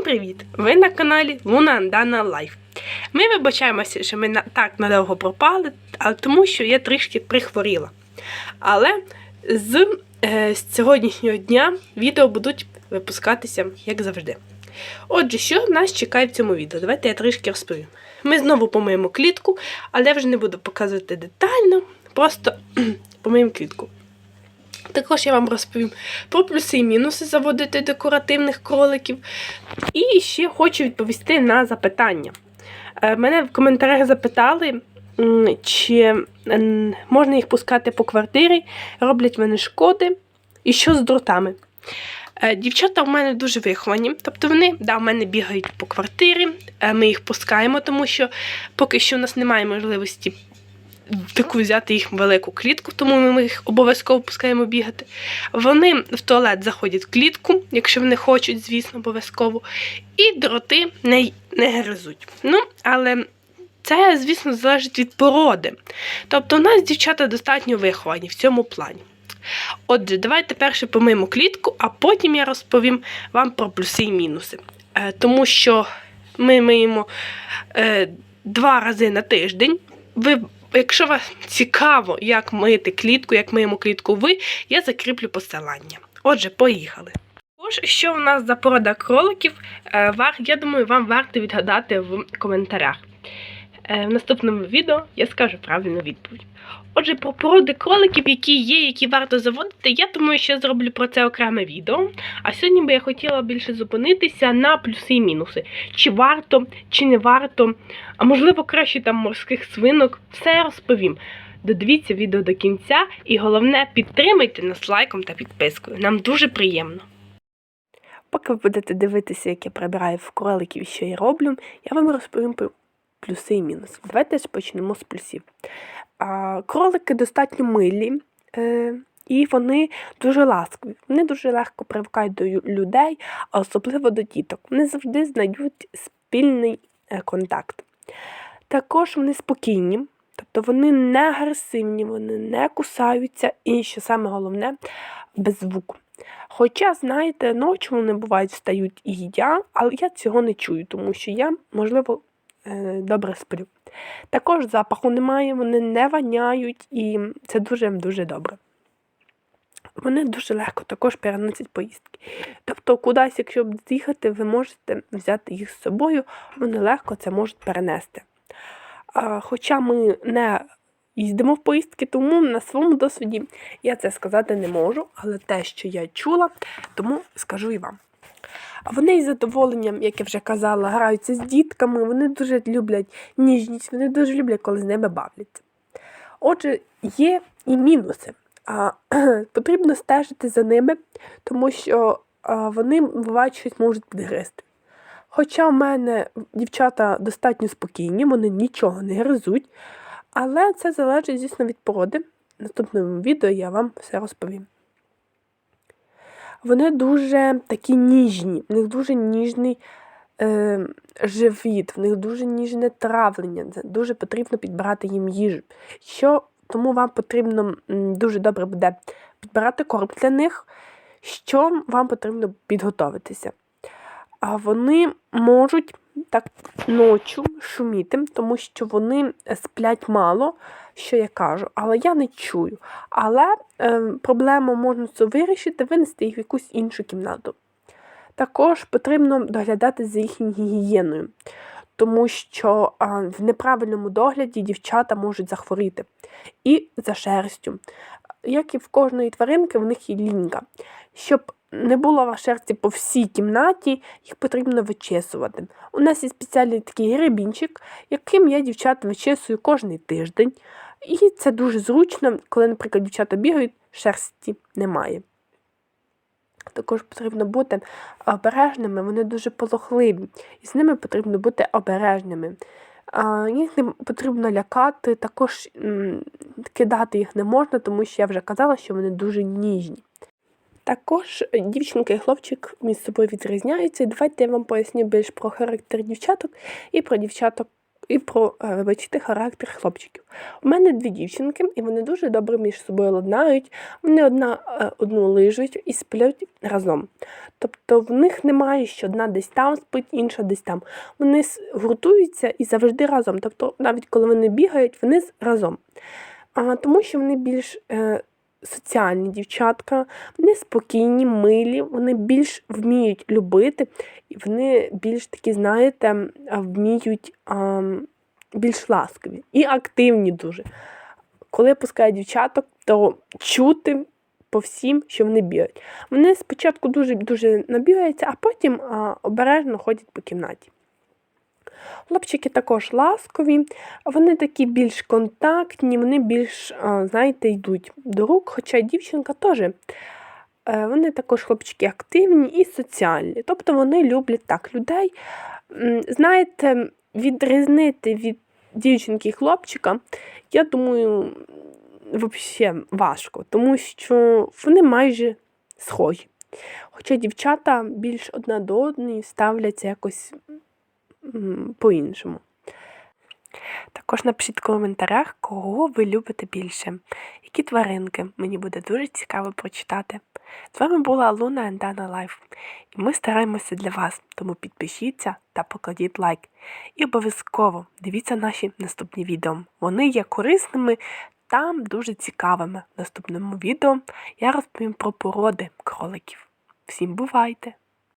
Всім привіт! Ви на каналі Луна Андана Лайф. Ми вибачаємося, що ми так надовго пропали, тому що я трішки прихворіла. Але з, е, з сьогоднішнього дня відео будуть випускатися, як завжди. Отже, що нас чекає в цьому відео? Давайте я трішки розповім. Ми знову помиємо клітку, але я вже не буду показувати детально, просто помиємо клітку. Також я вам розповім про плюси і мінуси заводити декоративних кроликів. І ще хочу відповісти на запитання. Е, Мене в коментарях запитали, чи можна їх пускати по квартирі, роблять вони шкоди, і що з дротами. Е, Дівчата в мене дуже виховані, тобто вони да, в мене бігають по квартирі, е, ми їх пускаємо, тому що поки що у нас немає можливості таку взяти їх велику клітку, тому ми їх обов'язково пускаємо бігати. Вони в туалет заходять в клітку, якщо вони хочуть, звісно, обов'язково. І дроти не, не гризуть. Ну, але це, звісно, залежить від породи. Тобто, у нас дівчата достатньо виховані в цьому плані. Отже, давайте перше помиємо клітку, а потім я розповім вам про плюси і мінуси. Е, тому що ми миємо е, два рази на тиждень. Ви Якщо вас цікаво, як мити клітку, як миємо клітку ви, я закріплю посилання. Отже, поїхали. Тож, що у нас за порода кроликів, е, я думаю, вам варто відгадати в коментарях. Е, В наступному відео я скажу правильну відповідь. Отже, про породи кроликів, які є, які варто заводити, я думаю, що зроблю про це окреме відео. А сьогодні би я хотіла більше зупинитися на плюси і мінуси. Чи варто, чи не варто, а можливо краще там морських свинок. Все розповім. Додивіться відео до кінця і головне підтримайте нас лайком та підпискою. Нам дуже приємно. Поки ви будете дивитися, як я прибираю в кроликів, що я роблю, я вам розповім про плюси і мінуси. Давайте ж почнемо з плюсів. Кролики достатньо милі. Е, і вони дуже ласкові. Вони дуже легко привикають до людей, а особливо до діток. Вони завжди знайдуть спільний е, контакт. Також вони спокійні, тобто вони не агресивні, вони не кусаються, і що саме головне, без звуку. Хоча, знаєте, ночі вони бувають встають і їдять, але я цього не чую, тому що я, можливо, добре сплю. Також запаху немає, вони не воняють, і це дуже-дуже добре. Вони дуже легко також переносять поїздки. Тобто, кудись, якщо з'їхати, ви можете взяти їх з собою, вони легко це можуть перенести. Хоча ми не їздимо в поїздки, тому на своєму досвіді я це сказати не можу, але те, що я чула, тому скажу і вам. Вони із задоволенням, як я вже казала, граються з дітками, вони дуже люблять ніжність, вони дуже люблять, коли з ними бавляться. Отже, є і мінуси. А, потрібно стежити за ними, тому що а, вони бувають щось можуть підгризти. Хоча в мене дівчата достатньо спокійні, вони нічого не гризуть, але це залежить, звісно, від породи. Наступному відео я вам все розповім. Вони дуже такі ніжні, в них дуже ніжний е, живіт, в них дуже ніжне травлення. Дуже потрібно підбирати їм їжу. Що тому вам потрібно дуже добре буде підбирати корм для них, що вам потрібно підготовитися. А вони можуть так ночі шуміти, тому що вони сплять мало, що я кажу, але я не чую. Але е, проблему можна це вирішити, винести їх в якусь іншу кімнату. Також потрібно доглядати за їхньою гігієною, тому що а, в неправильному догляді дівчата можуть захворіти. І за шерстю. Як і в кожної тваринки, в них є лінька. Щоб не було шерсті по всій кімнаті, їх потрібно вичесувати. У нас є спеціальний такий гребінчик, яким я дівчат вичесую кожен тиждень. І це дуже зручно, коли, наприклад, дівчата бігають, шерсті немає. Також потрібно бути обережними, вони дуже полохливі, і з ними потрібно бути обережними. Їх не потрібно лякати, також кидати їх не можна, тому що я вже казала, що вони дуже ніжні. Також дівчинка і хлопчик між собою відрізняються. Давайте я вам поясню більш про характер дівчаток і про дівчаток і про, е, вибачте, характер хлопчиків. У мене дві дівчинки, і вони дуже добре між собою ладнають. Вони одна е, одну лижуть і сплять разом. Тобто в них немає, що одна десь там спить, інша десь там. Вони гуртуються і завжди разом. Тобто, навіть коли вони бігають, вони разом. А, тому що вони більш е, соціальні дівчатка, вони спокійні, милі, вони більш вміють любити, і вони більш такі, знаєте, вміють а, більш ласкові і активні дуже. Коли я дівчаток, то чути по всім, що вони бігають. Вони спочатку дуже дуже набігаються, а потім а, обережно ходять по кімнаті. Хлопчики також ласкові, вони такі більш контактні, вони більш, знаєте, йдуть до рук, хоча дівчинка теж. е, Вони також хлопчики активні і соціальні. Тобто вони люблять так людей. Знаєте, відрізнити від дівчинки і хлопчика, я думаю, взагалі важко, тому що вони майже схожі. Хоча дівчата більш одна до одної ставляться якось по-іншому. Також напишіть в коментарях, кого ви любите більше, які тваринки. Мені буде дуже цікаво прочитати. З вами була Луна Ендана Лайф, і ми стараємося для вас, тому підпишіться та покладіть лайк. І обов'язково дивіться наші наступні відео. Вони є корисними та дуже цікавими. В наступному відео я розповім про породи кроликів. Всім бувайте!